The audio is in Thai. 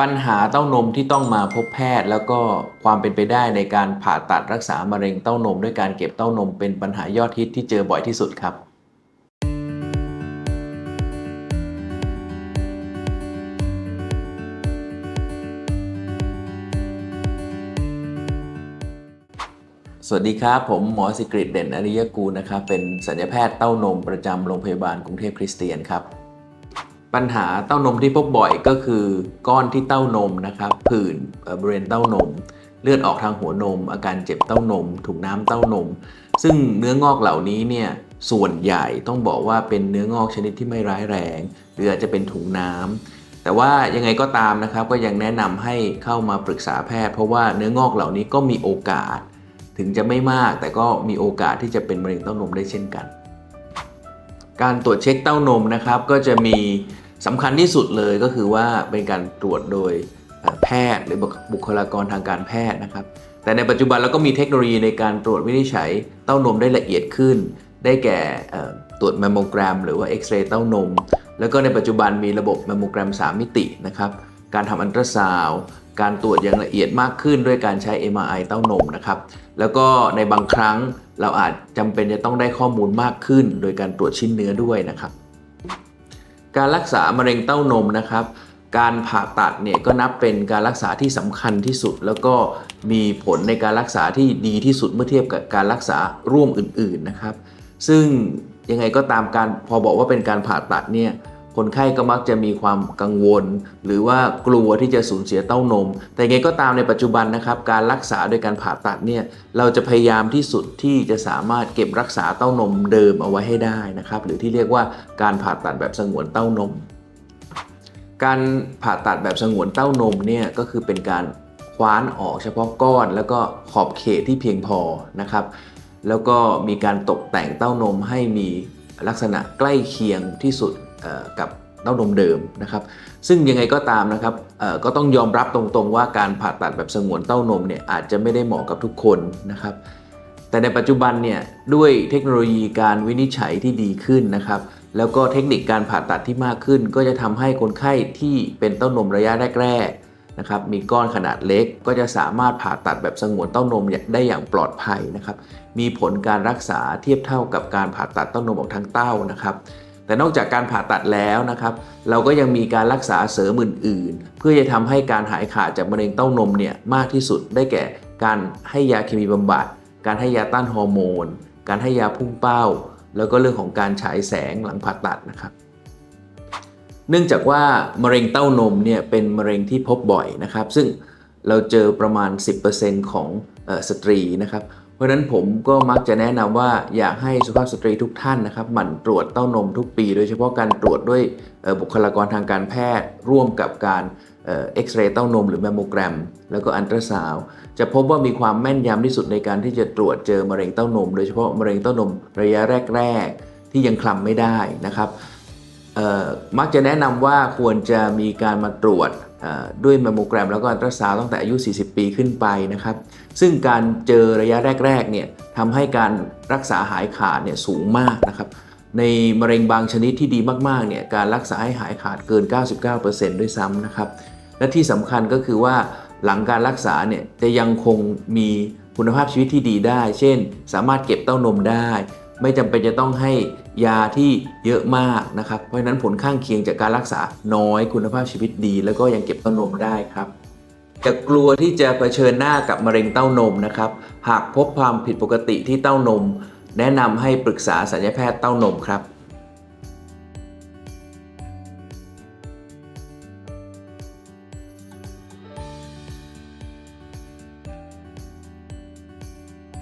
ปัญหาเต้านมที่ต้องมาพบแพทย์ แล้วก็ความเป็นไปได้ในการผ่าตัดรักษามะเร็งเต้านม ด้วยการเก็บเต้านมเป็นปัญหายอดฮิตที่เจอบ่อยที่สุดครับสวัสดีครับ ผมหมอสิกริตเด่นอริยกูลนะครับ เป็นสัญญาแพทย์เต้านมประจำโรงพยาบาลกรุงเทพคริสเตียนครับ ปัญหาเต้านมที่พบบ่อยก็คือก้อนที่เต้านมนะครับผื่นบริเวณเต้านม เลือดออกทางหัวนม อาการเจ็บเต้านมถุงน้ำเต้านม ซึ่งเนื้องอกเหล่านี้เนี่ยส่วนใหญ่ต้องบอกว่าเป็นเนื้องอกชนิดที่ไม่ร้ายแรง หรืออาจจะเป็นถุงน้ำแต่ว่ายังไงก็ตามนะครับก็ยังแนะนำให้เข้ามาปรึกษาแพทย์ เพราะว่าเนื้องอกเหล่านี้ก็มีโอกาส ถึงจะไม่มาก แต่ก็มีโอกาสที่จะเป็นมะเร็งเต้านมได้เช่นกัน การตรวจเช็คเต้านมนะครับก็จะมี สำคัญที่สุดเลยก็คือว่าเป็นการตรวจโดยแพทย์หรือบุคลากรทางการแพทย์นะครับ แต่ในปัจจุบันเราก็มีเทคโนโลยีในการตรวจวินิจฉัยเต้านมได้ละเอียดขึ้น ได้แก่ตรวจแมมโมแกรม หรือว่าเอ็กซเรย์เต้านม แล้วก็ในปัจจุบันมีระบบแมมโมแกรม 3 มิตินะครับการทำอันตราซาวการตรวจอย่างละเอียดมากขึ้นด้วยการใช้ MRI เต้านมนะครับ แล้วก็ในบางครั้งเราอาจจำเป็นจะต้องได้ข้อมูลมากขึ้น โดยการตรวจชิ้นเนื้อด้วยนะครับ การรักษามะเร็งเต้านมนะครับ การผ่าตัดเนี่ยก็นับเป็นการรักษาที่สำคัญที่สุด แล้วก็มีผลในการรักษาที่ดีที่สุดเมื่อเทียบกับการรักษาร่วมอื่นๆนะครับ ซึ่งยังไงก็ตามการพอบอกว่าเป็นการผ่าตัดเนี่ย คนไข้ก็มักจะมีความกังวล หรือว่ากลัวที่จะสูญเสียเต้านม แต่ไงก็ตามในปัจจุบันนะครับ การรักษาโดยการผ่าตัดเนี่ยเราจะพยายามที่สุดที่จะสามารถเก็บรักษาเต้านมเดิมเอาไว้ให้ได้นะครับ หรือที่เรียกว่าการผ่าตัดแบบสงวนเต้านม การผ่าตัดแบบสงวนเต้านมเนี่ยก็คือเป็นการคว้านออกเฉพาะก้อน แล้วก็ขอบเขตที่เพียงพอนะครับ แล้วก็มีการตกแต่งเต้านมให้มีลักษณะใกล้เคียงที่สุด กับเต้านมเดิมนะครับ ซึ่งยังไงก็ตามนะครับก็ต้องยอมรับตรงๆ ว่าการผ่าตัดแบบสงวนเต้านมเนี่ยอาจจะไม่ได้เหมาะกับทุกคนนะครับ แต่ในปัจจุบันเนี่ยด้วยเทคโนโลยีการวินิจฉัยที่ดีขึ้นนะครับ แล้วก็เทคนิคการผ่าตัดที่มากขึ้น ก็จะทำให้คนไข้ที่เป็นเต้านมระยะแรกๆนะครับมีก้อนขนาดเล็ก ก็จะสามารถผ่าตัดแบบสงวนเต้านมได้อย่างปลอดภัยนะครับ มีผลการรักษาเทียบเท่ากับการผ่าตัดเต้านมออกทางเต้านะครับ แต่นอกจากการผ่าตัดแล้วนะครับ เราก็ยังมีการรักษาเสริมอื่นๆ เพื่อจะทำให้การหายขาดจากมะเร็งเต้านมเนี่ยมากที่สุดได้แก่การให้ยาเคมีบำบัด การให้ยาต้านฮอร์โมน การให้ยาพุ่งเป้า แล้วก็เรื่องของการฉายแสงหลังผ่าตัดนะครับเนื่องจากว่ามะเร็งเต้านมเนี่ยเป็นมะเร็งที่พบบ่อยนะครับ ซึ่งเราเจอประมาณ 10%ของออสตรีนะครับ ราะฉะนั้นผมก็มักจะแนะนำว่าอยากให้สุภาพสตรีทุกท่านนะครับหมั่นตรวจเต้านมทุกปี โดยเฉพาะการตรวจด้วยบุคลากรทางการแพทย์ ร่วมกับการเอ็กซเรย์เต้านมหรือแมมโมแกรม แล้วก็อันตราซาวจะพบว่ามีความแม่นยำที่สุดในการที่จะตรวจเจอมะเร็งเต้านม โดยเฉพาะมะเร็งเต้านมระยะแรก ๆ ที่ยังคลำไม่ได้นะครับมักจะแนะนำว่าควรจะมีการมาตรวจ ด้วยแมมโมแกรมแล้วก็อันตราซาวตั้งแต่อายุ 40 ปีขึ้นไปนะครับ ซึ่งการเจอระยะแรกๆเนี่ยทำให้การรักษาหายขาดเนี่ยสูงมากนะครับ ในมะเร็งบางชนิดที่ดีมากๆเนี่ยการรักษาให้หายขาดเกิน 99%ด้วยซ้ำนะครับ และที่สำคัญก็คือว่าหลังการรักษาเนี่ยจะยังคงมีคุณภาพชีวิตที่ดีได้ เช่น สามารถเก็บเต้านมได้ ไม่จำเป็นจะต้องให้ ยาที่เยอะมากนะครับ เพราะฉะนั้นผลข้างเคียงจากการรักษาน้อยคุณภาพชีวิตดี แล้วก็ยังเก็บเต้านมได้ครับจะกลัวที่จะเผชิญหน้ากับมะเร็งเต้านมนะครับ หากพบความผิดปกติที่เต้านม แนะนำให้ปรึกษาสัญญาแพทย์เต้านมครับ